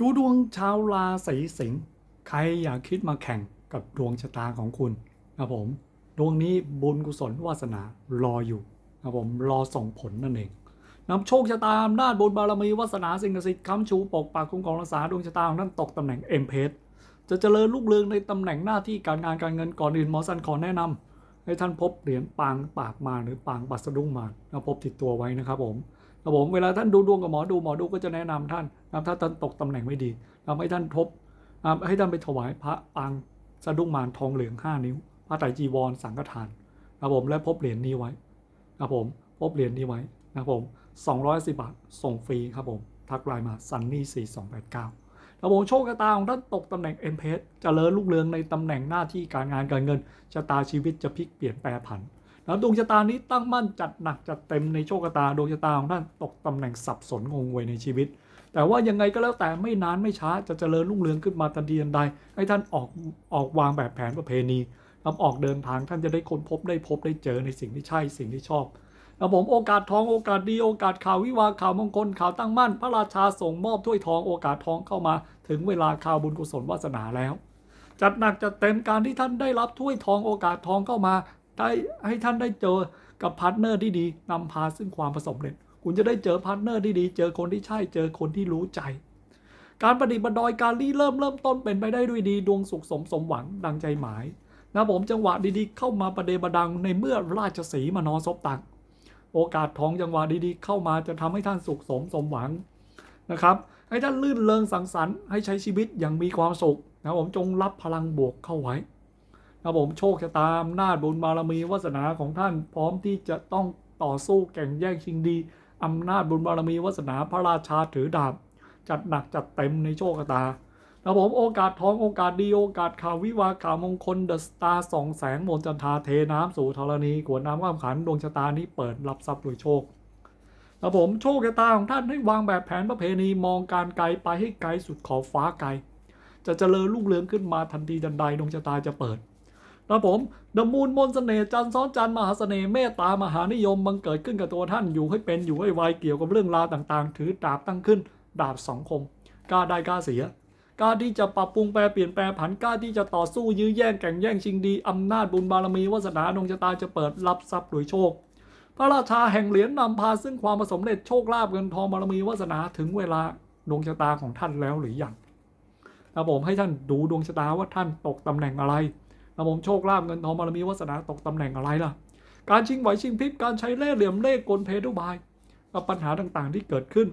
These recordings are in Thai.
ดูดวงชาวราศีสิงห์ใครอยากคิดมาแข่งกับดวงชะตาของคุณครับผมดวงนี้บุญกุศลวาสนารออยู่ครับผมรอส่งผลนั่นเองนำโชคชะตาอำนาจบุญบารมีวาสนาสิ่งศักดิ์สิทธิ์ค้ำชูปกปักคุ้มครองรักษาดวงชะตาของท่านตกตำแหน่งเอ็มเพสจะเจริญรุ่งเรืองในตำแหน่งหน้าที่การงานการเงินก่อนอื่นหมอสันขอแนะนำให้ท่านพบเหรียญปางปากมาหรือปางปัสดุ้งมาแล้วพบติดตัวไว้นะครับผม ครับผมเวลาท่านดูดวงกับหมอดูหมอดูก็จะแนะนำท่านนะถ้าท่านตกตำแหน่งไม่ดีทำให้ท่านทบนะให้ท่านไปถวายพระปางสะดุ้งมารทองเหลือง5นิ้วพระไตรจีวรสังฆทานครับผมและพบเหรียญนี้ไว้ครับผมพบเหรียญนี้ไว้นะครับผม210บาทส่งฟรีครับผมทักไลน์มา sunny 4289ครับผมโชคชะตาของท่านตกตำแหน่งเอ็มเพสเจริญรุ่งเรืองในตำแหน่งหน้าที่การงานการเงินชะตาชีวิตจะพลิกเปลี่ยนแปรผัน แล้วดวงชะตานี้ตั้งมั่นจัดหนักจัดเต็มในโชคชะตาดวงชะตาของท่านตกตำแหน่งสับสนงงงวยในชีวิต แต่ว่ายังไงก็แล้วแต่ไม่นานไม่ช้าจะเจริญรุ่งเรืองขึ้นมาทันทีทันใด ให้ท่านออกออกวางแบบแผนประเพณีทำออกเดินทางท่านจะได้ค้นพบได้พบได้เจอในสิ่งที่ใช่สิ่งที่ชอบแล้วผมโอกาสทองโอกาสดีโอกาสข่าววิวาข่าวมงคลข่าวตั้งมั่น พระราชาส่งมอบถ้วยทองโอกาสทองเข้ามา ถึงเวลาข่าวบุญกุศลวาสนาแล้ว จัดหนักจัดเต็มการที่ท่านได้รับถ้วยทองโอกาสทองเข้ามา ได้ให้ท่านได้เจอกับพาร์ทเนอร์ที่ดีนำพาซึ่งความประสบเร็จ คุณจะได้เจอพาร์ทเนอร์ที่ดี เจอคนที่ใช่ เจอคนที่รู้ใจ การปฏิบัติดอยการรีเริ่มเริ่มต้นเป็นไปได้ด้วยดี ดวงสุขสมสมหวังดังใจหมายนะผมจังหวะดีๆ เข้ามาประเดประดังในเมื่อราชสีมานอนซบตัก โอกาสท้องจังหวะดีๆ เข้ามาจะทำให้ท่านสุขสมสมหวังนะครับ ให้ท่านลื่นเริงสังสรรค์ให้ใช้ชีวิตอย่างมีความสุขนะผมจงรับพลังบวกเข้าไว้ ครับผมโชคชะตาอำนาจบุญบารมีวาสนาของท่านพร้อมที่จะต้องต่อสู้แข่งแย่งชิงดีอำนาจบุญบารมีวาสนาพระราชาถือดาบ จัดหนักจัดเต็มในโชคชะตาครับผมโอกาสท้องโอกาสดีโอกาสข่าววิวาข่าวมงคลเดอะสตาร์สองแสงมนจันทาเทน้ำสู่ธรณีกวดน้ำข้ามขันดวงชะตานี้เปิดรับทรัพย์โดยโชคครับผมโชคชะตาของท่านให้วางแบบแผนประเพณีมองการไกลไปให้ไกลสุดขอบฟ้าไกล จะเจริญรุ่งเรืองขึ้นมาทันทีทันใดดวงชะตาจะเปิด ครับผมดมูลมนต์เสน่ห์จันทร์ซ้อนจันทร์มหาเสน่ห์เมตตามหานิยมบังเกิดขึ้นกับตัวท่านอยู่ให้เป็นอยู่ให้ไวเกี่ยวกับเรื่องราวต่างๆ ถือดาบตั้งขึ้น ดาบสองคมกล้าได้กล้าเสียกล้าที่จะปรับปรุงแปลเปลี่ยนแปลผันกล้าที่จะต่อสู้ยื้อแย่งแข่งแย่งชิงดีอำนาจบุญบารมีวาสนาดวงชะตาจะเปิดรับทรัพย์โดยโชค พระราชาแห่งเหรียญนำพาซึ่งความประสมเร็จโชคลาภเงินทองบารมีวาสนาถึงเวลาดวงชะตาของท่านแล้วหรือยังครับผมให้ท่านดูดวงชะตาว่าท่านตกตำแหน่งอะไร นะผมโชคลาภเงินทองบารมีวาสนาตกตำแหน่งอะไรล่ะ การชิงไหวชิงพริบการใช้เล่ห์เหลี่ยมเล่ห์กลเพทุบายกับปัญหาต่างๆที่เกิดขึ้น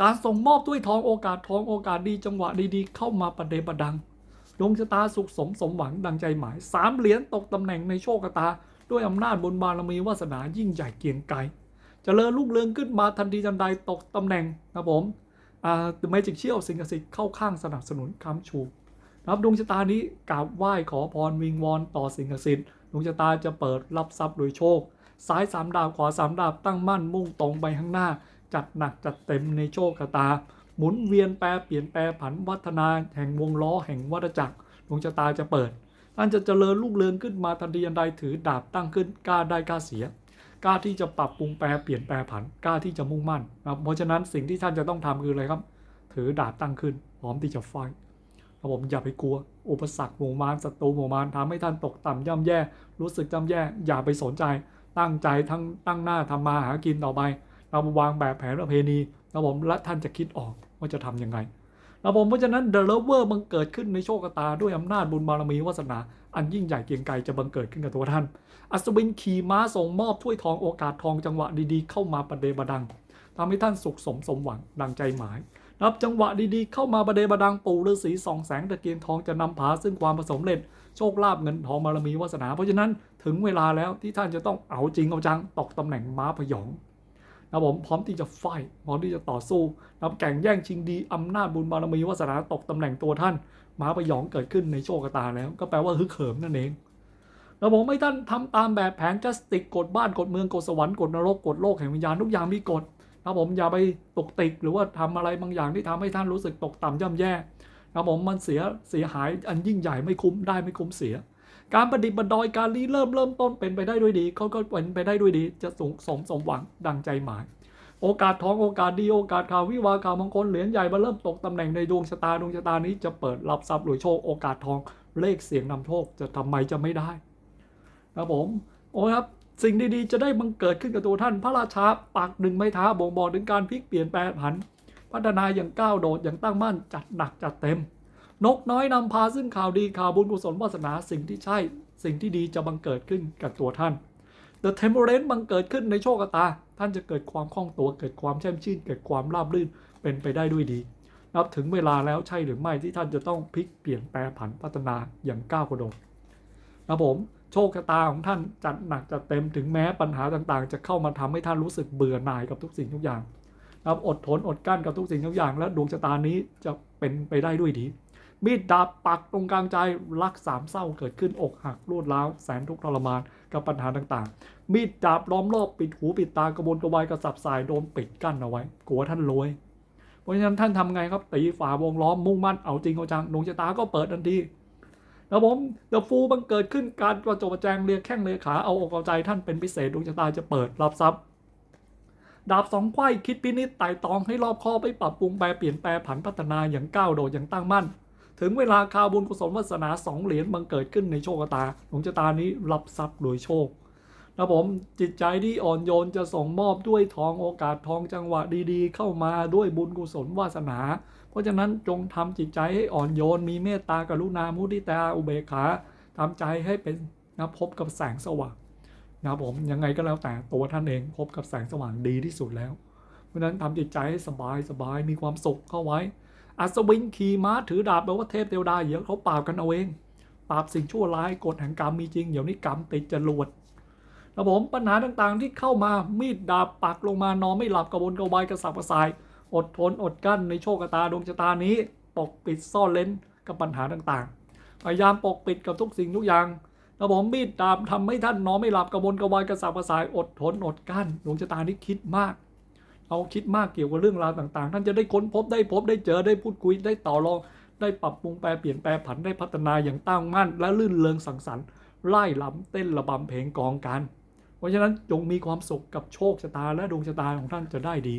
การส่งมอบด้วยทองโอกาสทองโอกาสดีจังหวะดีๆ เข้ามาประเดประดังดวงชะตาสุขสมสมหวังดังใจหมายสามเหรียญตกตำแหน่งในโชคชะตา ด้วยอำนาจบุญบารมีวาสนายิ่งใหญ่เกียงไกรเจริญรุ่งเรืองขึ้นมาทันทีทันใดตกตำแหน่งนะผมอ่า The Magic เชี่ยวสิงห์สิทธิ์เข้าข้างสนับสนุนค้ำชู รับดวงชะตานี้กราบไหว้ขอพรวิงวอนต่อสิ่งศักดิ์สิทธิ์ดวงชะตาจะเปิดรับทรัพย์โดยโชค ซ้ายสามดาบขวาสามดาบตั้งมั่นมุ่งตรงไปข้างหน้า จัดหนักจัดเต็มในโชคชะตา หมุนเวียนแปรเปลี่ยนแปรผันวัฒนาแห่งวงล้อแห่งวัฏจักรดวงชะตาจะเปิดท่านจะเจริญรุ่งเรืองขึ้นมาทันทีทันใดถือดาบตั้งขึ้นกล้าได้กล้าเสียกล้าที่จะปรับปรุงแปรเปลี่ยนแปรผันกล้าที่จะมุ่งมั่นนะเพราะฉะนั้นสิ่งที่ท่านจะต้องทำคืออะไรครับ ถือดาบตั้งขึ้นพร้อมที่จะไฟ ครับผมอย่าไปกลัว อุปสรรคหมู่มารศัตรูหมู่มารทำให้ท่านตกต่ำย่ำแย่ รู้สึกย่ำแย่ อย่าไปสนใจ ตั้งใจทั้งตั้งหน้าทำมาหากินต่อไปเราวางแบบแผนประเพณีครับผมและท่านจะคิดออกว่าจะทำยังไงครับผมเพราะฉะนั้นเดอะเลเวอร์บังเกิดขึ้นในโชคตาด้วยอำนาจบุญบารมีวาสนา อันยิ่งใหญ่เกียงไกรจะบังเกิดขึ้นกับตัวท่าน อัศวินขี่ม้าส่งมอบถ้วยทองโอกาสทองจังหวะดีๆ เข้ามาประเดประดังทำให้ท่านสุขสมสมหวังดังใจหมาย นับจังหวะดีๆ เข้ามาประเดประดังปู่ฤาษีสองแสงตะเกียงทองจะนำพาซึ่งความผสมเร็จโชคลาภเงินทองบารมีวาสนา เพราะฉะนั้นถึงเวลาแล้วที่ท่านจะต้องเอาจริงเอาจังตกตำแหน่งม้าพยองนะผมพร้อมที่จะไฟพร้อมที่จะต่อสู้นับแข่งแย่งชิงดีอำนาจบุญบารมีวาสนาตกตำแหน่งตัวท่าน ม้าพยองเกิดขึ้นในโชคชะตาแล้ว ก็แปลว่าฮึกเหิมนั่นเองแล้วผมให้ท่านทำตามแบบแผนจัสติกกฎบ้านกฎเมืองกฎสวรรค์กฎนรกกฎโลกแห่งวิญญาณทุกอย่างมีกฎ นะผมอย่าไปตกติกหรือว่าทำอะไรบางอย่างที่ทำให้ท่านรู้สึกตกต่ำย่ำแย่นะผมมันเสียเสียหายอันยิ่งใหญ่ไม่คุ้มได้ไม่คุ้มเสีย การประดิบันดอยการรีเริ่มเริ่มต้นเป็นไปได้ด้วยดีเขาก็เป็นไปได้ด้วยดี จะสูงสมสมหวังดังใจหมาย โอกาสทองโอกาสดีโอกาสข่าววิวาข่าวมงคลเหรียญใหญ่มาเริ่มตกตำแหน่งในดวงชะตาดวงชะตานี้จะเปิดรับทรัพย์หรวยโชคโอกาสทองเลขเสียงนำโชคจะทำไมจะไม่ได้ครับผมโอ้ครับ สิ่งดีๆ จะได้บังเกิดขึ้นกับตัวท่าน พระราชาปากหนึ่งไม้เท้าบ่งบอกถึงการพลิกเปลี่ยนแปลงผัน พัฒนาอย่างก้าวโดดอย่างตั้งมั่นจัดหนักจัดเต็ม นกน้อยนำพาซึ่งข่าวดีข่าวบุญกุศลวาสนาสิ่งที่ใช่ สิ่งที่ดีจะบังเกิดขึ้นกับตัวท่าน The Temperance บังเกิดขึ้นในโชคชะตา ท่านจะเกิดความคล่องตัวเกิดความแช่มชื่น เกิดความราบรื่นเป็นไปได้ด้วยดี นับถึงเวลาแล้วใช่หรือไม่ที่ท่านจะต้องพลิกเปลี่ยนแปลผันพัฒนาอย่างก้าวกระโดดนะผม โชคชะตาของท่านจัดหนักจัดเต็มถึงแม้ปัญหาต่างๆ จะเข้ามาทำให้ท่านรู้สึกเบื่อหน่ายกับทุกสิ่งทุกอย่างนะครับอดทนอดกลั้นกับทุกสิ่งทุกอย่าง และดวงชะตานี้จะเป็นไปได้ด้วยดี มีดดาบปักตรงกลางใจรักสามเศร้าเกิดขึ้นอกหักรวดร้าวแสนทุกข์ทรมานกับปัญหาต่างๆ มีดดาบล้อมรอบปิดหูปิดตากระบนกระวายกระสับสายโดนปิดกั้นเอาไว้ กลัวท่านรวย เพราะฉะนั้นท่านทำไงครับตีฝาวงล้อมมุ่งมั่นเอาจริงเอาจังดวงชะตาก็เปิดทันที แล้วผมเดอะฟูบังเกิดขึ้นการประจบประแจงเรียแข้งเรียขาเอาอกเอาใจท่านเป็นพิเศษดวงชะตาจะเปิดรับทรัพย์ดาบสองไข้คิดพินิจไต่ตองให้รอบคอไปปรับปรุงแปลเปลี่ยนแปลผันพัฒนาอย่างก้าวโดดอย่างตั้งมั่น ถึงเวลาข่าวบุญกุศลวาสนาสองเหรียญบังเกิดขึ้นในโชคชะตาดวงชะตานี้รับทรัพย์โดยโชคนะผมจิตใจที่อ่อนโยนจะส่งมอบด้วยทองโอกาสทองจังหวะดีๆ เข้ามาด้วยบุญกุศลวาสนา เพราะฉะนั้นจงทำจิตใจให้อ่อนโยนมีเมตตากรุณามุทิตาอุเบกขาทำใจให้เป็นนะพบกับแสงสว่างนะครับผมยังไงก็แล้วแต่ตัวท่านเองพบกับแสงสว่างดีที่สุดแล้ว เพราะฉะนั้นทำจิตใจให้สบายสบายมีความสุขเข้าไว้ อัศวินขี่ม้าถือดาบแปลว่าเทพเทวดาเดี๋ยวเขาปราบกันเอาเองปราบสิ่งชั่วร้ายกฎแห่งกรรมมีจริงเดี๋ยวนี้กรรมติดจรวดนะผมปัญหาต่างๆที่เข้ามามีดดาบปักลงมานอนไม่หลับกระวนกระวายกระสับกระส่าย อดทนอดกั้นในโชคชะตาดวงชะตานี้ปกปิดซ่อนเล้นกับปัญหาต่างๆ พยายามปกปิดกับทุกสิ่งทุกอย่างนะผมมีดดาบทำให้ท่านนอนไม่หลับกระวนกระวายกระสับกระส่ายอดทนอดกั้นดวงชะตานี้คิดมากเอาคิดมากเกี่ยวกับเรื่องราวต่างๆ ท่านจะได้ค้นพบได้พบได้เจอได้พูดคุยได้ต่อรอง ได้ปรับปรุงแปลเปลี่ยนแปลผันได้พัฒนาอย่างตั้งมั่น และลื่นเริงสังสรรค์ไล่ลำเต้นระบำเพลงกองกัน เพราะฉะนั้นจงมีความสุขกับโชคชะตาและดวงชะตาของท่านจะได้ดี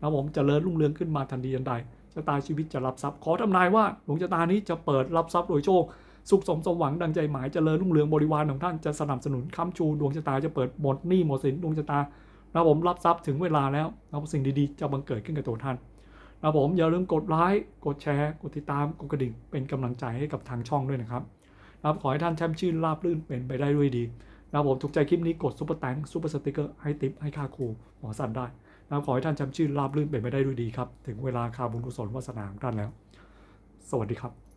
นะผมจเจริญรุ่งเรืองขึ้นมาทันทีทันใดชะตาชีวิตจะรับทรัพย์ขอทำนายว่าดวงชะตานี้จะเปิดรับทรัพย์โดยโชคสุขสมสมหวังดังใจหมายเจริญรุ่งเรืองบริวารของท่านจะสนับสนุนค้ำชูดวงชะตาจะเปิดหมดหนี้หมดสินดวงชะตานะผมรับทรัพย์ถึงเวลาแล้วนะสิ่งดีๆ จะบังเกิดขึ้นกับตัวท่านนะผมอย่าลืมกดไลค์กดแชร์กดติดตามกดกระดิ่งเป็นกำลังใจให้กับทางช่องด้วยนะครับนะขอให้ท่านแช่มชื่นราบรื่นเป็นไปได้ด้วยดีนะผมถูกใจคลิปนี้กดซุปเปอร์แตงซุปเปอร์สติกเกอร์ให้ติปให้ค่าครูหมอสันได้ นะขอให้ท่านจำชื่นราบรื่นเป็นไปได้ด้วยดีครับ ถึงเวลาคาบุญกุศลวาสนาของท่านแล้ว สวัสดีครับ